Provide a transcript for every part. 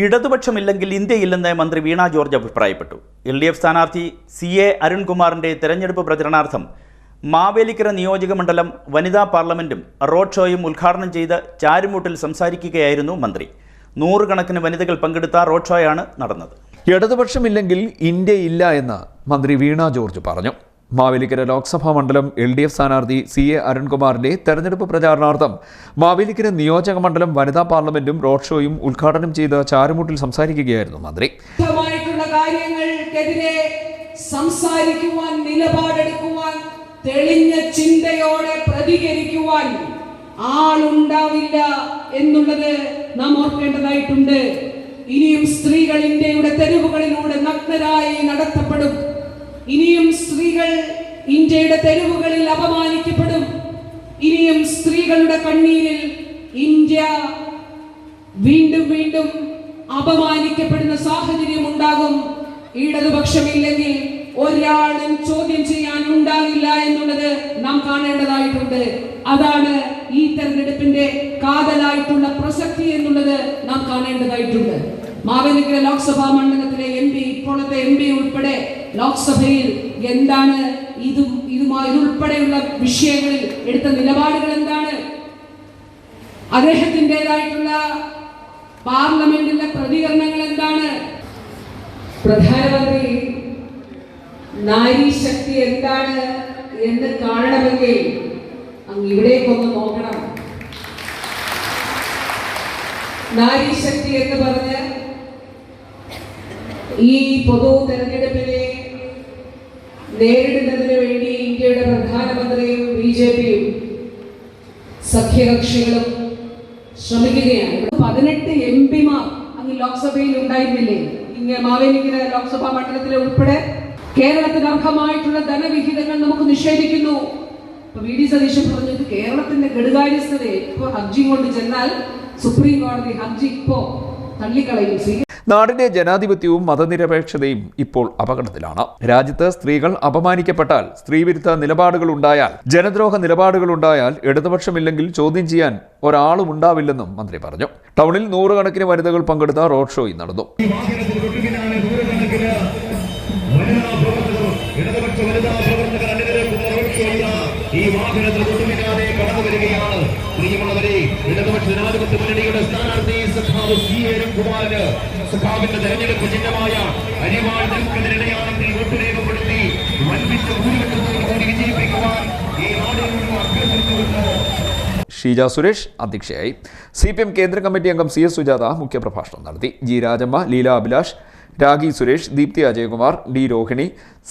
ഇടതുപക്ഷമില്ലെങ്കിൽ ഇന്ത്യയില്ലെന്ന് മന്ത്രി വീണ ജോർജ് അഭിപ്രായപ്പെട്ടു. എൽ ഡി എഫ് സ്ഥാനാർത്ഥി സി എ അരുൺകുമാറിന്റെ തെരഞ്ഞെടുപ്പ് പ്രചരണാർത്ഥം മാവേലിക്കര നിയോജകമണ്ഡലം വനിതാ പാർലമെന്റും റോഡ് ഷോയും ഉദ്ഘാടനം ചെയ്ത് ചാരുമൂട്ടിൽ സംസാരിക്കുകയായിരുന്നു മന്ത്രി. നൂറുകണക്കിന് വനിതകൾ പങ്കെടുത്ത റോഡ് ഷോയാണ് നടന്നത്. ഇടതുപക്ഷമില്ലെങ്കിൽ ഇന്ത്യയില്ല എന്ന് മന്ത്രി വീണ ജോർജ് പറഞ്ഞു. മാവേലിക്കര ലോക്സഭാ മണ്ഡലം എൽ ഡി എഫ് സ്ഥാനാർത്ഥി സി എ അരുൺകുമാറിന്റെ തെരഞ്ഞെടുപ്പ് പ്രചാരണാർത്ഥം മാവേലിക്കര നിയോജക മണ്ഡലം വനിതാ പാർലമെന്റും റോഡ് ഷോയും ഉദ്ഘാടനം ചെയ്ത് ചാരുമുട്ടിൽ സംസാരിക്കുകയായിരുന്നു മന്ത്രി. കാര്യങ്ങൾക്കെതിരെ സംസാരിക്കുവാൻ നിലപാടെടുക്കുവാൻ തെളിഞ്ഞ ചിന്തയോടെ പ്രതികരിക്കുവാൻ ആളുണ്ടാവില്ല എന്നുള്ളത് നാം ഓർക്കേണ്ടതായിട്ടുണ്ട്. ഇനിയും സ്ത്രീകൾ ഇന്ത്യയുടെ തെരുവുകളിലൂടെ നഗ്നരായി നടത്തപ്പെടും. ഇന്ത്യയുടെ തെരുവുകളിൽ അപമാനിക്കപ്പെടും. ഇനിയും സ്ത്രീകളുടെ കണ്ണീരിൽ ഇന്ത്യ വീണ്ടും വീണ്ടും അപമാനിക്കപ്പെടുന്ന സാഹചര്യം ഉണ്ടാകും. ഇടതുപക്ഷമില്ലെങ്കിൽ ഒരാളും ചോദ്യം ചെയ്യാൻ ഉണ്ടാകില്ല എന്നുള്ളത് നാം കാണേണ്ടതായിട്ടുണ്ട്. അതാണ് ഈ തെരഞ്ഞെടുപ്പിന്റെ കാതലായിട്ടുള്ള പ്രസക്തി എന്നുള്ളത് നാം കാണേണ്ടതായിട്ടുണ്ട്. മാവേലിക്കര ലോക്സഭാ മണ്ഡലത്തിലെ എം പി ഇപ്പോഴത്തെ എം പി ഉൾപ്പെടെ ലോക്സഭയിൽ എന്താണ് ഇതും ഇതുമായി ഇതുൾപ്പെടെയുള്ള വിഷയങ്ങളിൽ എടുത്ത നിലപാടുകൾ എന്താണ്? അദ്ദേഹത്തിന്റെതായിട്ടുള്ള പാർലമെന്റിലെ പ്രതികരണങ്ങൾ എന്താണ്? പ്രധാനമന്ത്രി നാരി ശക്തി എന്താണ് എന്ന് കാണണമെങ്കിൽ അങ്ങ് ഇവിടേക്കൊന്ന് നോക്കണം. നാരി ശക്തി എന്ന് പറഞ്ഞ് ഈ പൊതു തെരഞ്ഞെടുപ്പിനെ നേരിടുന്നതിന് വേണ്ടി ഇന്ത്യയുടെ പ്രധാനമന്ത്രിയും ബി ജെ പിയും സഖ്യകക്ഷികളും ശ്രമിക്കുകയാണ്. പതിനെട്ട് എം പിമാർ അങ്ങ് ലോക്സഭയിൽ ഉണ്ടായിരുന്നില്ലേ? ഇങ്ങനെ മാവേലിക്കര ലോക്സഭാ മണ്ഡലത്തിലെ ഉൾപ്പെടെ കേരളത്തിന് അർഹമായിട്ടുള്ള ധനവിഹിതങ്ങൾ നമുക്ക് നിഷേധിക്കുന്നു. വി ഡി സതീശൻ പറഞ്ഞത് കേരളത്തിന്റെ ഘടകാര്യസ്ഥതയെ ഇപ്പോൾ ഹർജി കൊണ്ട് ചെന്നാൽ സുപ്രീം കോടതി ഹർജി ഇപ്പോ തള്ളിക്കളയും. നാടിന്റെ ജനാധിപത്യവും മതനിരപേക്ഷതയും ഇപ്പോൾ അപകടത്തിലാണ്. രാജ്യത്ത് സ്ത്രീകൾ അപമാനിക്കപ്പെട്ടാൽ സ്ത്രീവിരുദ്ധ നിലപാടുകൾ ഉണ്ടായാൽ ജനദ്രോഹ നിലപാടുകൾ ഉണ്ടായാൽ ഇടതുപക്ഷമില്ലെങ്കിൽ ചോദ്യം ചെയ്യാൻ ഒരാളും ഉണ്ടാവില്ലെന്നും മന്ത്രി പറഞ്ഞു. ടൗണിൽ നൂറുകണക്കിന് വനിതകൾ പങ്കെടുത്ത റോഡ് ഷോയും നടന്നു. ഈ വാഹനത്തിന് കടന്നു വരികയാണ്. പ്രിയമുള്ളവരെ ഇടതുപക്ഷ ജനാധിപത്യ മുന്നണിയുടെ സ്ഥാനാർത്ഥി സഖാവ് സി കുമാറിന് സഖാവിന്റെ തെരഞ്ഞെടുപ്പ് ചിഹ്നമായ അരിവാൾ വോട്ട് രേഖപ്പെടുത്തി വൻപിച്ച ഭൂരിപക്ഷത്തോടുകൂടി വിജയിപ്പിക്കുവാൻ ഈ നാടിനോട് അഭ്യർത്ഥിച്ചുകൊണ്ട് ഷീജ സുരേഷ് അധ്യക്ഷയായി. സി പി എം കേന്ദ്ര കമ്മിറ്റി അംഗം സി എസ് സുജാത മുഖ്യപ്രഭാഷണം നടത്തി. G Rajamma Leela Abhilash Ragi Suresh Deepthi Ajayakumar D Rohini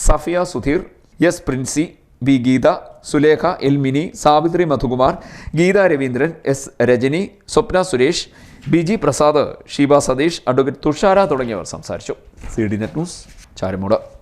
Safiya Sudheer S Princy B Geetha Sulekha L Mini Savithri Madhukumar Geetha Raveendran S Rajani Swapna Suresh B G Prasad Sheeba Satheesh advocate Thushara തുടങ്ങിയവർ സംസാരിച്ചു. C D net news Charamoodu.